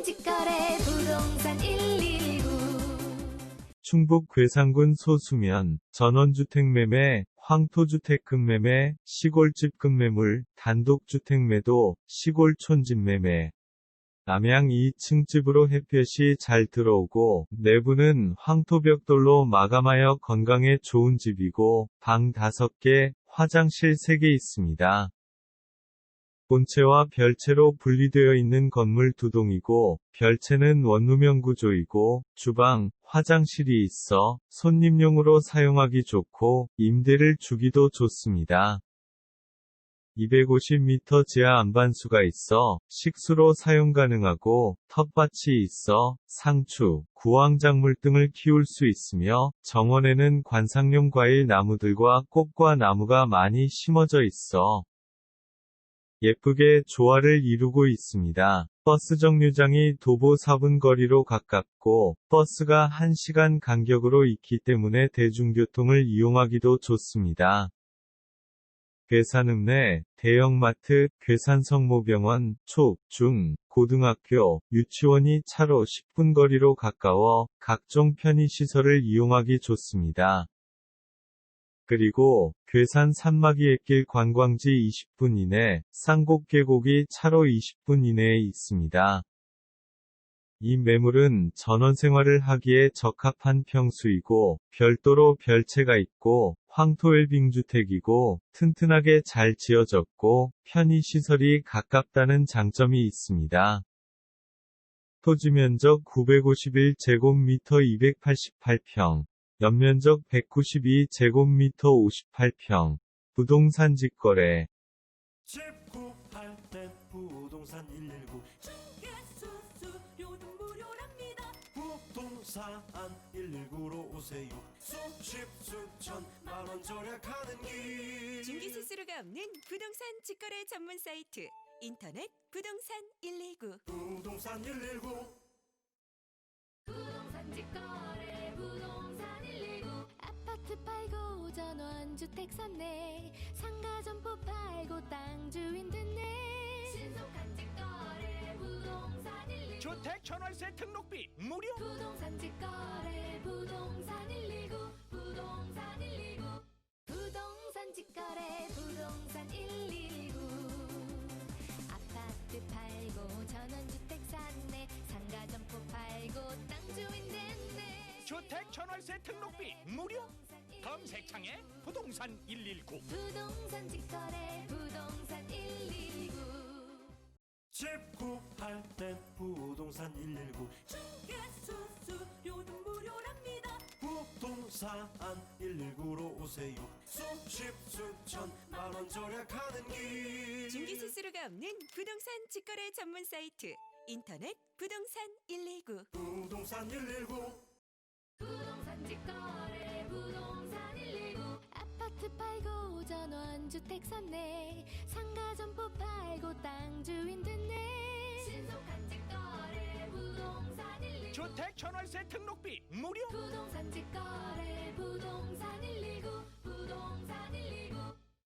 부동산 직거래 부동산 119 충북 괴산군 소수면, 전원주택 매매, 황토주택 급매매, 시골집 급매물, 단독주택 매도, 시골촌집 매매. 남양 2층 집으로 햇볕이 잘 들어오고, 내부는 황토벽돌로 마감하여 건강에 좋은 집이고, 방 5개, 화장실 3개 있습니다. 본체와 별채로 분리되어 있는 건물 두 동이고, 별채는 원룸형 구조이고, 주방, 화장실이 있어 손님용으로 사용하기 좋고, 임대를 주기도 좋습니다. 250m 지하 안반수가 있어 식수로 사용 가능하고 텃밭이 있어 상추, 구황작물 등을 키울 수 있으며 정원에는 관상용 과일 나무들과 꽃과 나무가 많이 심어져 있어 예쁘게 조화를 이루고 있습니다. 버스 정류장이 도보 4분 거리로 가깝고 버스가 1시간 간격으로 있기 때문에 대중교통을 이용하기도 좋습니다. 괴산읍 내 대형마트, 괴산성모병원, 초, 중, 고등학교, 유치원이 차로 10분 거리로 가까워 각종 편의시설을 이용하기 좋습니다. 그리고 괴산 산마기의 길 관광지 20분 이내, 쌍곡 계곡이 차로 20분 이내에 있습니다. 이 매물은 전원 생활을 하기에 적합한 평수이고, 별도로 별채가 있고, 황토웰빙주택이고, 튼튼하게 잘 지어졌고, 편의시설이 가깝다는 장점이 있습니다. 토지 면적 951제곱미터 288평, 연면적 192제곱미터 58평, 부동산 직거래, 집 구할 땐 부동산 119 수수료도 무료랍니다. 부동산 119로 오세요. 수십 수천 만원 절약하는 길. 중개 수수료가 없는 부동산 직거래 전문 사이트 인터넷 부동산 119 부동산 119 부동산 직거래 주택 샀네. 상가 점포 팔고 땅 주인 됐네. 신속한 직거래 부동산 119 주택 전월세 등록비 무료. 부동산 직거래 부동산 119 부동산 119 부동산 직거래 부동산 119 아파트 팔고 전원주택 샀네. 상가 점포 팔고 땅 주인 됐네. 주택 전월세 등록비 무료 검색창에 부동산 119 부동산 직거래 부동산 119 집 구할 땐 부동산 119 수수료도 무료랍니다. 부동산 119로 오세요. 수십 수천 만원 절약하는 길. 중개 수수료가 없는 부동산 직거래 전문 사이트 인터넷 부동산 119 부동산 119 부동산 직거래. 부동산 119 아파트 팔고 전원주택 샀네. 상가 점포 팔고 땅 주인 됐네. 신속한 직거래 부동산 119 주택 전월세 등록비 무료. 부동산 직거래 부동산 119 부동산 119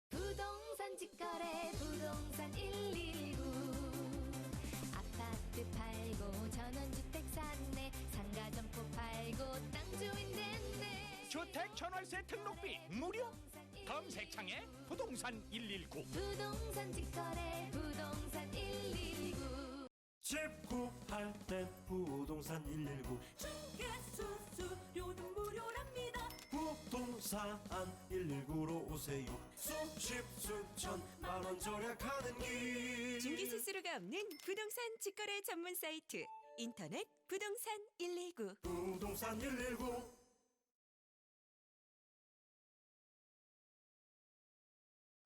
부동산 직거래 부동산 119 아파트 팔고 전원주택 샀네. 상가 점포 팔고 땅 주인 됐네. 주택 전월세 등록비 무료 검색창에 부동산 119 부동산 직거래 부동산 119 집 구할 땐 부동산 119 수수료도 무료랍니다. 부동산 119로 오세요. 수십 수천 만원 절약하는 길. 중개 수수료가 없는 부동산 직거래 전문 사이트. 인터넷 부동산 119 부동산 119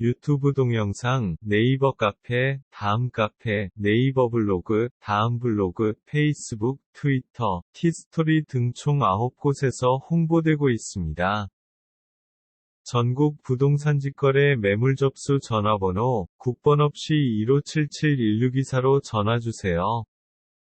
유튜브 동영상, 네이버 카페, 다음 카페, 네이버 블로그, 다음 블로그, 페이스북, 트위터, 티스토리 등 총 9곳에서 홍보되고 있습니다. 전국 부동산 직거래 매물 접수 전화번호 9번 없이 1577-1624로 전화주세요.